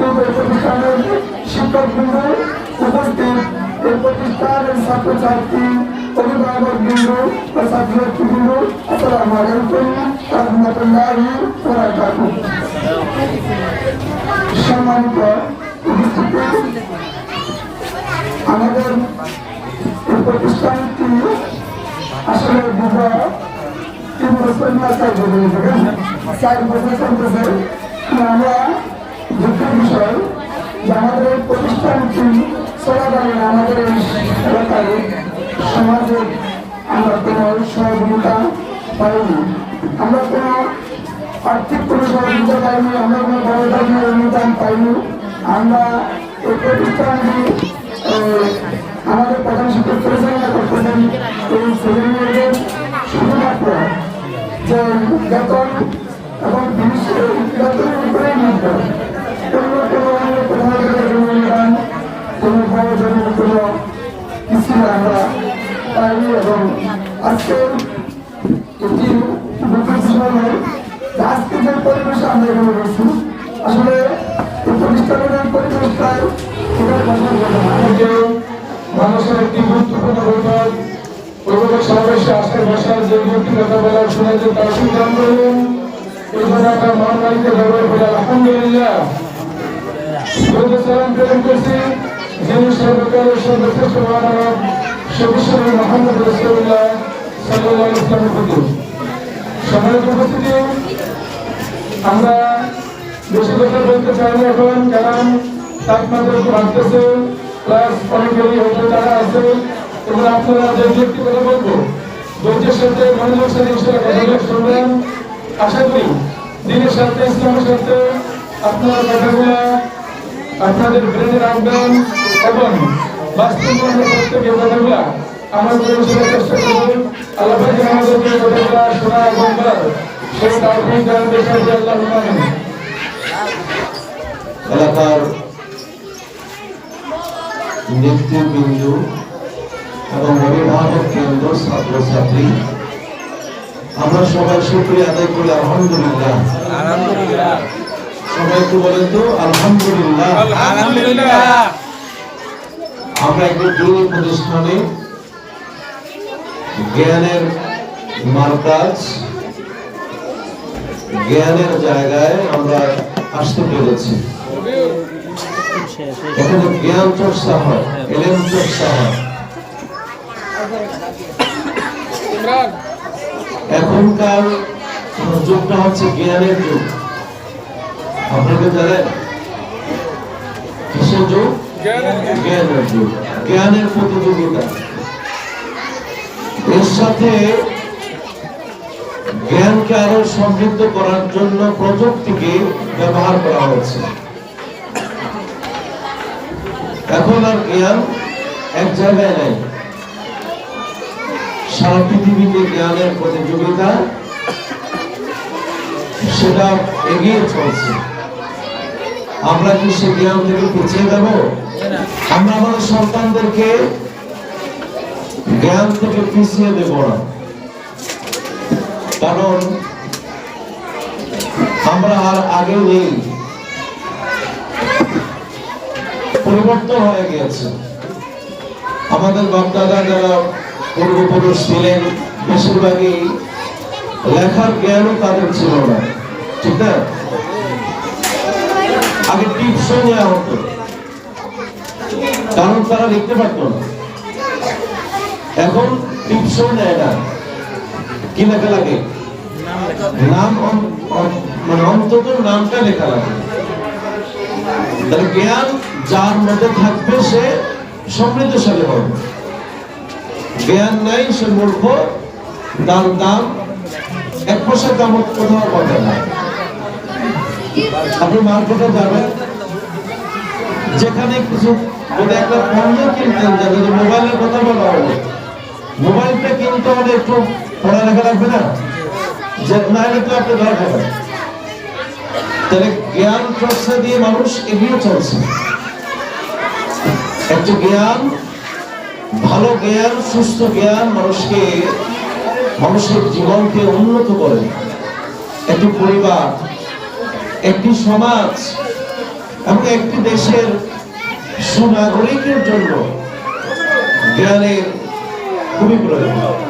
এই প্রতিষ্ঠানের শিক্ষকবৃন্দ উপস্থিত এই প্রতিষ্ঠানের ছাত্রছাত্রী অভিভাবক বৃন্দ ও ছাত্রছাত্রীবৃন্দ আসসালামু আলাইকুম রহমতুল্লাহি সম্মানিত আমাদের প্রতিষ্ঠানটি আসলে বিগত তিন বছর না চার বছর চার বছর চলতেছে আমরা দুঃখের বিষয় যে আমাদের এই প্রতিষ্ঠানটি চলাকালীন আমাদের এই এলাকায় সমাজে আমরা কোনো সহযোগিতা পাইনি। আমরা কোনো আর্থিক কোনো সহযোগিতা পাইনি, আমরা কোনো বড় ধরনের অনুদান পাইনি। আমরা এই প্রতিষ্ঠানটি আজকে যে পরিবেশে আমরা আসলে মানুষের একটি গুরুত্বপূর্ণ কথা বলার শুনে যে তার সিদ্ধান্ত নিলেন এই জন্য আমরা মহামারীকে ব্যবহার করে আলহামদুলিল্লাহ সালাম করছি। যিনি সর্বকালের সর্বশ্রেষ্ঠ মহামানব সবিশ্বর মোহাম্মদ রসুল্লাহ সাল্লাহ ইসলামের প্রতি সম্মানিত উপস্থিতি আমরা বেশি কথা বলতে চাই না এখন কারণ তাপমাত্রা একটু বাড়তেছে প্লাস অনেক দেরি হতে তারা আছে এবং আপনারা যে ব্যক্তি কথা বলব ধৈর্যের সাথে মনোযোগ সাথে ইনশাল্লাহ কথাগুলো শুনবেন আশা করি দিনের সাথে ইসলামের সাথে আপনাদের ব্রেনে রাখবেন। এবং বাস্তবায়নের প্রত্যেকের কথাগুলো আমাদের শোনার চেষ্টা করবেন আল্লাহ পাক যেন আমাদেরকে কথাগুলো শোনা এবং বলার সেই তাওফিক দান করুন আল্লাহ এলাকার নেতৃবৃন্দ এবং অভিভাবক কেন্দ্র ছাত্রছাত্রী আমরা সবাই শুক্রিয়া আদায় করি আলহামদুলিল্লাহ। সবাই একটু বলেন তো আলহামদুলিল্লাহ। আমরা একটি দিনী প্রতিষ্ঠানে জ্ঞানের মার্কাজ, জ্ঞানের জায়গায় আমরা আসতে পেরেছি। এখানে জ্ঞান চর্চা হয় এলেম চর্চা হয়। এখনকার যুগটা হচ্ছে জ্ঞানের যুগ। আপনাকে জানেন, কিসের যুগ? জ্ঞানের যুগ জ্ঞানের প্রতিযোগিতা। এর সাথে জ্ঞানকে আরও সমৃদ্ধ করার জন্য প্রযুক্তিকে ব্যবহার করা হয়েছে। এখন আর জ্ঞান এক জায়গায় নাই। সারা পৃথিবীতে জ্ঞানের প্রতিযোগিতা সেটা এগিয়ে চলছে। আমরা কি সে জ্ঞান থেকে পিছিয়ে যাব আমরা আমাদের সন্তানদেরকে জ্ঞান থেকে পিছিয়ে দেব না। কারণ আমরা আর আগে নেই। পরিবর্তন হয়ে গিয়েছে। আমাদের বাপদাদা যারা পূর্বপুরুষ ছিলেন, বেশিরভাগই লেখার জ্ঞানও তাদের ছিল না। ঠিক না? আগে টিপসও নেওয়া হতো কারণ তারা লিখতে পারতো না। এখন টিপসও নেয় না। কি লেখা লাগে? নাম মানে অন্তত নামটা লেখা লাগে। তাহলে জ্ঞান যার মধ্যে থাকবে সে সমৃদ্ধশালী হবে। জ্ঞান নাই, সে মূর্খ। তার দাম এক পয়সা দাম কোথাও পাবে না। আপনি মার্কেটে যাবেন। যেখানে কিছু যদি একটা পণ্য কিনতেন যাবে যে মোবাইলের কথা বলা হলো মোবাইলটা কিনতে হলে একটু পড়ালেখা লাগবে না? যে তো আপনি তাহলে জ্ঞান চর্চা দিয়ে মানুষ এগিয়ে চলছে। একটা জ্ঞান, ভালো জ্ঞান, সুস্থ জ্ঞান মানুষকে, মানুষের জীবনকে উন্নত করে। একটি পরিবার একটি সমাজ এবং একটি দেশের সুনাগরিকের জন্য জ্ঞানের খুবই প্রয়োজন।